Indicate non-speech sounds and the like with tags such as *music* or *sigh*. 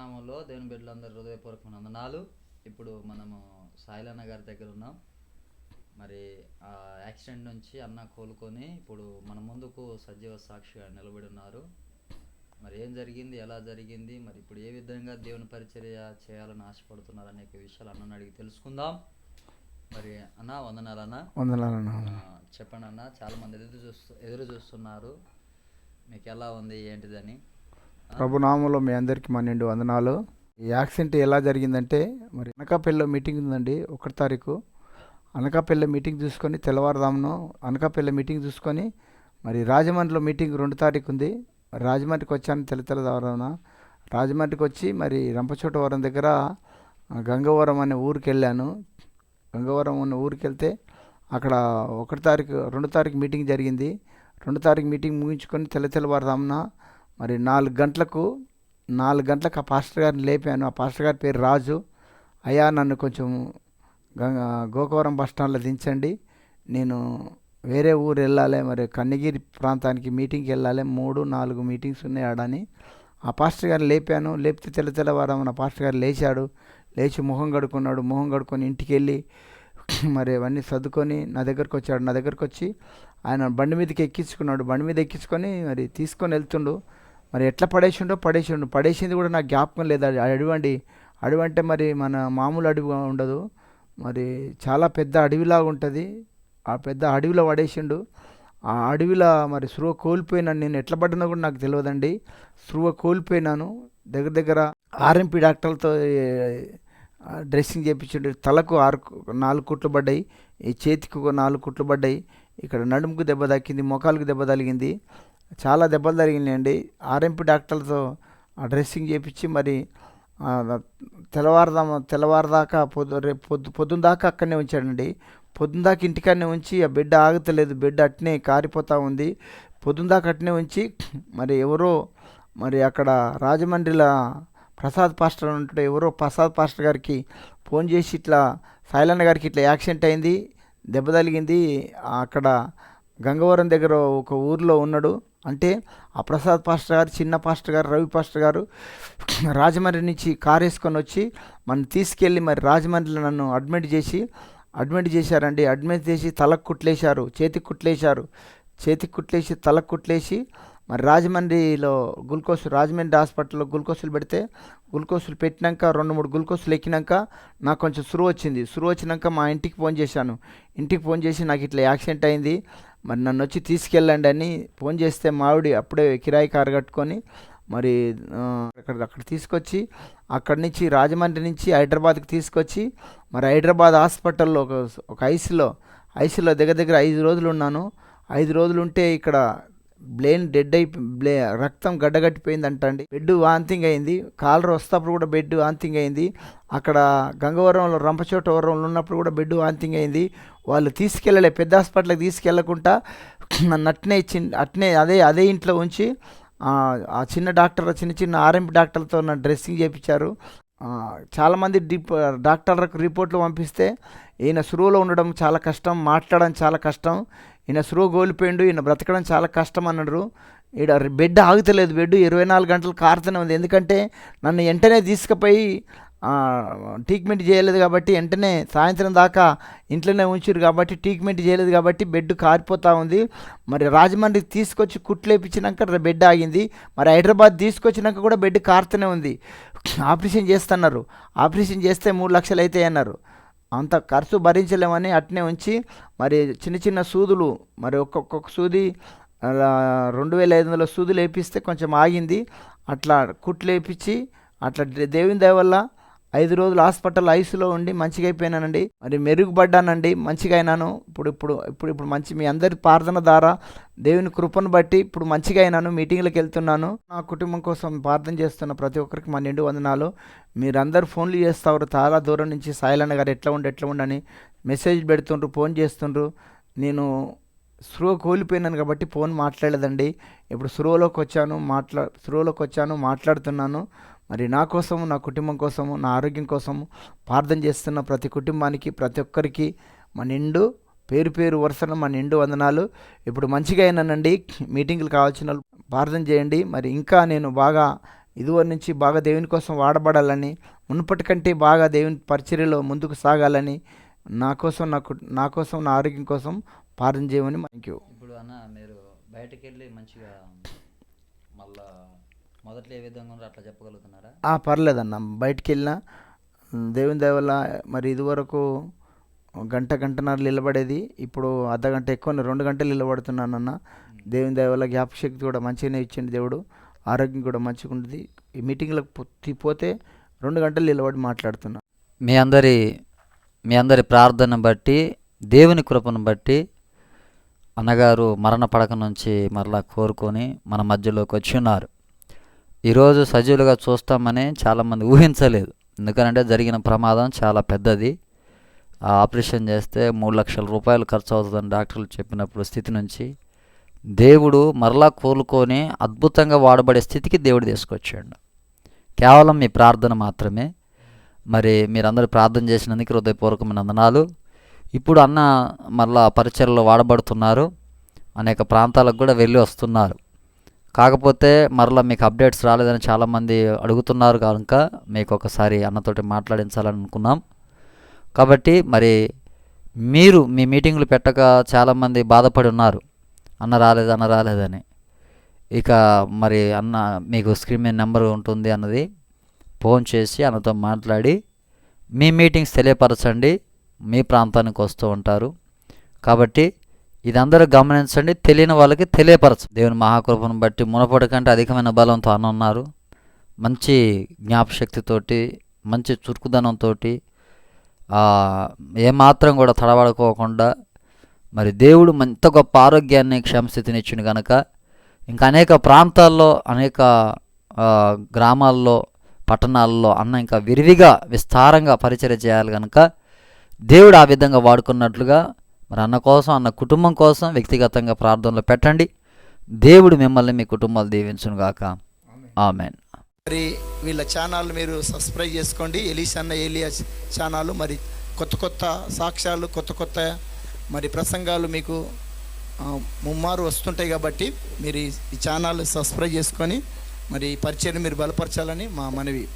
నామంలో దేవుని బిడ్డలందరూ హృదయపూర్వక వందనాలు. ఇప్పుడు మనము సాయిలన్న గారి దగ్గర ఉన్నాం. మరి ఆ యాక్సిడెంట్ నుంచి అన్న కోలుకొని ఇప్పుడు మన ముందుకు సజీవ సాక్షిగా నిలబడి ఉన్నారు. మరి ఏం జరిగింది? ఎలా జరిగింది? మరి ఇప్పుడు ఏ విధంగా దేవుని పరిచర్య చేయాలని ఆశపడుతున్నారు అనేక విషయాలు అన్నని అడిగి తెలుసుకుందాం. మరి అన్న వందనాలు అన్న. వందనాలన్నా. ఆ, చెప్పండి అన్న. చాలా మంది ఎదురు చూస్తూ ఎదురు చూస్తున్నారు. మీకు ఎలా ఉంది? ఏంటిదని. ప్రభునామంలో మీ అందరికీ మా నిండు వందనాలు. ఈ యాక్సిడెంట్ ఎలా జరిగిందంటే మరి అనకాపల్లిలో మీటింగ్ ఉందండి ఒకటి తారీఖు. అనకాపల్లి మీటింగ్ చూసుకొని తెల్లవారుదామును అనకాపల్లి మీటింగ్ చూసుకొని మరి రాజమండ్రిలో మీటింగ్ రెండు తారీఖు ఉంది. రాజమండ్రికి వచ్చాను తెల్ల రాజమండ్రికి వచ్చి మరి రంపచోటవరం దగ్గర గంగవరం అనే ఊరికి వెళ్ళాను. గంగవరం అనే ఊరికి వెళ్తే అక్కడ ఒకటి తారీఖు రెండు తారీఖు మీటింగ్ జరిగింది. రెండు తారీఖు మీటింగ్ ముగించుకొని తెల్ల తెల్లవారుదామున మరి నాలుగు గంటలకు నాలుగు గంటలకు ఆ పాస్టర్ గారిని లేపాను. ఆ పాస్టర్ గారి పేరు రాజు. అయ్యా నన్ను కొంచెం గోకవరం బస్ స్టాండ్లో దించండి. నేను వేరే ఊరు వెళ్ళాలి మరి కన్నగిరి ప్రాంతానికి మీటింగ్కి వెళ్ళాలి. మూడు నాలుగు మీటింగ్స్ ఉన్నాయి ఆడని. ఆ పాస్టర్ గారిని లేపాను. లేపితే తెల్ల తెల్లవారం నా పాస్టర్ గారు లేచాడు. లేచి మొహం కడుక్కున్నాడు. మొహం కడుక్కొని ఇంటికి వెళ్ళి *clears throat* మరి అవన్నీ సర్దుకొని నా దగ్గరకు వచ్చాడు. నా దగ్గరకు వచ్చి ఆయన బండి మీదకి ఎక్కించుకున్నాడు. బండి మీద ఎక్కించుకొని మరి తీసుకొని వెళ్తుండు. మరి ఎట్లా పడేసిండో పడేసిండు. పడేసింది కూడా నాకు జ్ఞాపకం లేదు. అడవి అండి అడవి అంటే మరి మన మామూలు అడవి ఉండదు. మరి చాలా పెద్ద అడవిలాగా ఉంటుంది. ఆ పెద్ద అడవిలో పడేసిండు. ఆ అడవిలో మరి స్రువ కోల్పోయినాను నేను ఎట్లా పడ్డానో కూడా నాకు తెలియదండి. స్రువ కోల్పోయినాను. దగ్గర దగ్గర ఆర్ఎంపీ డాక్టర్లతో డ్రెస్సింగ్ చేయించండి తలకు ఆరు నాలుగు కుట్లు పడ్డాయి. ఈ చేతికి ఒక నాలుగు కుట్లు పడ్డాయి. ఇక్కడ నడుముకు దెబ్బ తాకింది మొఖాలకు దెబ్బ తగిలింది. చాలా దెబ్బలు తగిలినాయండి. ఆర్ఎంపీ డాక్టర్లతో డ్రెస్సింగ్ చేయించి మరి ఆ, తెల్లవారుదా తెల్లవారుదాకా పొద్దు రేపు పొద్దు పొద్దున్న దాకా అక్కడనే ఉంచాడండి. పొద్దున్న దాకా ఇంటికాడనే ఉంచి ఆ బిడ్డ ఆగుతలేదు. బిడ్డ అట్నే కారిపోతూ ఉంది. పొద్దున్న దాకా అట్నే ఉంచి మరి ఎవరో మరి అక్కడ రాజమండ్రిలో ప్రసాద్ పాస్టర్ అని ఉంటాడు. ఎవరో ప్రసాద్ పాస్టర్ గారికి ఫోన్ చేసి ఇట్లా సాయిలన్న గారికి ఇట్లా యాక్సిడెంట్ అయింది. దెబ్బ తగిలింది. అక్కడ గంగవరం దగ్గర ఒక ఊర్లో ఉన్నాడు. అంటే ఆ ప్రసాద్ పాస్టర్ గారు చిన్న పాస్టర్ గారు రవి పాస్టర్ గారు రాజమండ్రి నుంచి కారు వేసుకొని వచ్చి మనం తీసుకెళ్ళి మరి రాజమండ్రిలో నన్ను అడ్మిట్ చేసి అడ్మిట్ చేశారండి. అడ్మిట్ చేసి తలకు కుట్లేశారు చేతికి కుట్లేశారు. చేతికి కుట్లేసి తలకు కుట్లేసి మరి రాజమండ్రిలో గ్లూకోజ్ రాజమండ్రి హాస్పిటల్లో గ్లూకోజ్లు పెడితే గ్లూకోజ్లు పెట్టినాక రెండు మూడు గ్లూకోజ్లు ఎక్కినాక నాకు కొంచెం సురువు వచ్చింది. సురువు వచ్చినాక మా ఇంటికి ఫోన్ చేశాను. ఇంటికి ఫోన్ చేసి నాకు ఇట్లా యాక్సిడెంట్ అయింది. మరి నన్ను వచ్చి తీసుకెళ్ళండి అని ఫోన్ చేస్తే మావిడి అప్పుడే కిరాయి కారు కట్టుకొని మరి అక్కడ అక్కడ తీసుకొచ్చి అక్కడి నుంచి రాజమండ్రి నుంచి హైదరాబాద్కి తీసుకొచ్చి మరి హైదరాబాద్ హాస్పిటల్లో ఒక ఒక ఐసీలో ఐసీలో దగ్గర దగ్గర ఐదు రోజులు ఉన్నాను. ఐదు రోజులు ఉంటే ఇక్కడ బ్లెయిన్ డెడ్ అయి బ్లే రక్తం గడ్డగట్టిపోయింది అంటండి బెడ్ వాంతింగ్ అయింది. కాలర్ వస్తప్పుడు కూడా బెడ్ వాంతింగ్ అయింది. అక్కడ గంగవరంలో రంపచోటవరంలో ఉన్నప్పుడు కూడా బెడ్ వాంతింగ్ అయింది. వాళ్ళు తీసుకెళ్ళలే పెద్ద హాస్పిటల్కి తీసుకెళ్ళకుండా నట్నే చిన్న అట్నే అదే అదే ఇంట్లో ఉంచి ఆ చిన్న డాక్టర్ చిన్న చిన్న ఆర్ఎంపి డాక్టర్లతో నన్ను డ్రెస్సింగ్ చేయించారు చాలామంది డిప్ డాక్టర్లకు రిపోర్ట్లు పంపిస్తే ఈయన సురువులో ఉండడం చాలా కష్టం మాట్లాడడం చాలా కష్టం. ఈయన స్రో కోల్పోయిండు ఈయన బ్రతకడం చాలా కష్టం అన్నారు ఈడ బెడ్ ఆగుతలేదు బెడ్ ఇరవై నాలుగు గంటలు కారుతూనే ఉంది. ఎందుకంటే నన్ను వెంటనే తీసుకుపోయి ట్రీట్మెంట్ చేయలేదు కాబట్టి వెంటనే సాయంత్రం దాకా ఇంట్లోనే ఉంచారు కాబట్టి ట్రీట్మెంట్ చేయలేదు కాబట్టి బెడ్ కారిపోతూ ఉంది. మరి రాజమండ్రి తీసుకొచ్చి కుట్లు వేయించినాక బెడ్ ఆగింది. మరి హైదరాబాద్ తీసుకొచ్చినాక కూడా బెడ్ కారుతూనే ఉంది. ఆపరేషన్ చేస్తున్నారు. ఆపరేషన్ చేస్తే మూడు లక్షలు అవుతాయి అన్నారు అంత ఖర్చు భరించలేమని అట్నే ఉంచి మరి చిన్న చిన్న సూదులు మరి ఒక్కొక్క సూది రెండు వేల ఐదు వందల సూదులు వేపిస్తే కొంచెం ఆగింది. అట్లా కుట్లు వేపించి అట్లా దేవుని దయ వల్ల ఐదు రోజులు హాస్పిటల్ ఐస్లో ఉండి మంచిగా అయిపోయినానండి. మరి మెరుగుపడ్డానండి మంచిగా అయినాను. ఇప్పుడు ఇప్పుడు ఇప్పుడు ఇప్పుడు మంచి మీ అందరి ప్రార్థన ద్వారా దేవుని కృపను బట్టి ఇప్పుడు మంచిగా అయినాను మీటింగ్లకు వెళ్తున్నాను. నా కుటుంబం కోసం ప్రార్థన చేస్తున్న ప్రతి ఒక్కరికి మా నిండు వందనాలు. మీరందరూ ఫోన్లు చేస్తారు చాలా దూరం నుంచి. సాయిలన్న గారు ఎట్లా ఉండి ఎట్లా ఉండని మెసేజ్ పెడుతుండ్రు ఫోన్ చేస్తుండ్రు. నేను స్రో కోల్పోయినాను కాబట్టి ఫోన్ మాట్లాడలేదండి. ఇప్పుడు స్రోలోకి వచ్చాను మాట్లా స్రోలోకి వచ్చాను మాట్లాడుతున్నాను. మరి నా కోసము నా కుటుంబం కోసము నా ఆరోగ్యం కోసము ప్రార్థన చేస్తున్న ప్రతి కుటుంబానికి ప్రతి ఒక్కరికి మా నిండు పేరు పేరు వరుసన మా నిండు వందనాలు. ఇప్పుడు మంచిగా అయినానండి. మీటింగ్లు కావాల్సిన ప్రార్థన చేయండి. మరి ఇంకా నేను బాగా ఇదివరి నుంచి బాగా దేవుని కోసం వాడబడాలని మునుపటి కంటే బాగా దేవుని పరిచర్యలో ముందుకు సాగాలని నా కోసం నాకు నా కోసం నా ఆరోగ్యం కోసం ప్రార్థన చేయమని థ్యాంక్ యూ ఇప్పుడు అన్న మీరు బయటకు వెళ్ళి మంచిగా మళ్ళా మొదట్లో ఏ విధంగా ఉన్నారో అట్లా చెప్పగలుగుతున్నారా? ఆ, పర్లేదన్న. బయటికి వెళ్ళినా దేవుని దయ వల్ల మరి ఇదివరకు గంట గంటన్నర నిలబడేది. ఇప్పుడు అర్ధ గంట ఎక్కువ రెండు గంటలు నిలబడుతున్నానన్న. దేవుని దయ వల్ల జ్ఞాపకశక్తి కూడా మంచిగానే ఇచ్చింది దేవుడు. ఆరోగ్యం కూడా మంచిగా ఉంటుంది ఈ మీటింగ్లకు పోతే రెండు గంటలు నిలబడి మాట్లాడుతున్నా. మీ అందరి మీ అందరి ప్రార్థన బట్టి దేవుని కృపను బట్టి అన్నగారు మరణ పడక నుంచి మరలా కోరుకొని మన మధ్యలోకి వచ్చి ఉన్నారు. ఈరోజు సజీవులుగా చూస్తామని చాలామంది ఊహించలేదు. ఎందుకంటే జరిగిన ప్రమాదం చాలా పెద్దది. ఆపరేషన్ చేస్తే మూడు లక్షల రూపాయలు ఖర్చు అవుతుందని డాక్టర్లు చెప్పినప్పుడు స్థితి నుంచి దేవుడు మరలా కోలుకొని అద్భుతంగా వాడబడే స్థితికి దేవుడు తీసుకొచ్చాడు. కేవలం మీ ప్రార్థన మాత్రమే. మరి మీరందరూ ప్రార్థన చేసినందుకు హృదయపూర్వకమైన వందనాలు. ఇప్పుడు అన్న మరలా పరిచయలో వాడబడుతున్నారు. అనేక ప్రాంతాలకు కూడా వెళ్ళి వస్తున్నారు. కాకపోతే మరలా మీకు అప్డేట్స్ రాలేదని చాలామంది అడుగుతున్నారు కనుక మీకు ఒకసారి అన్నతోటి మాట్లాడించాలని అనుకున్నాం కాబట్టి మరి మీరు మీ మీటింగ్లు పెట్టక చాలామంది బాధపడి ఉన్నారు. అన్న రాలేదు అన్న రాలేదని. ఇక మరి అన్న మీకు స్క్రీన్ మీద నెంబర్ ఉంటుంది అన్నది ఫోన్ చేసి అన్నతో మాట్లాడి మీ మీటింగ్స్ తెలియపరచండి. మీ ప్రాంతానికి వస్తూ ఉంటారు. కాబట్టి ఇది అందరూ గమనించండి తెలియని వాళ్ళకి తెలియపరచు. దేవుని మహాకృపను బట్టి మునపటి కంటే అధికమైన బలంతో అన్న ఉన్నారు. మంచి జ్ఞాపశక్తితోటి మంచి చురుకుదనంతో ఏమాత్రం కూడా తడబడుకోకుండా మరి దేవుడు ఎంత గొప్ప ఆరోగ్యాన్ని క్షమస్థితినిచ్చిండు కనుక ఇంకా అనేక ప్రాంతాల్లో అనేక గ్రామాల్లో పట్టణాల్లో అన్న ఇంకా విరివిగా విస్తారంగా పరిచయం చేయాలి కనుక దేవుడు ఆ విధంగా వాడుకున్నట్లుగా మరి అన్న కోసం అన్న కుటుంబం కోసం వ్యక్తిగతంగా ప్రార్థనలో పెట్టండి. దేవుడు మిమ్మల్ని మీ కుటుంబాలు దీవించును గాక ఆమెన్. మరి వీళ్ళ ఛానల్ మీరు సబ్స్క్రైబ్ చేసుకోండి. ఎలీస్ అన్న ఏలియా ఛానల్. మరి కొత్త కొత్త సాక్ష్యాలు కొత్త కొత్త మరి ప్రసంగాలు మీకు ముమ్మారు వస్తుంటాయి కాబట్టి మీరు ఈ- ఛానల్ సబ్స్క్రైబ్ చేసుకొని మరి పరిచయం మీరు బలపరచాలని మా మనవి.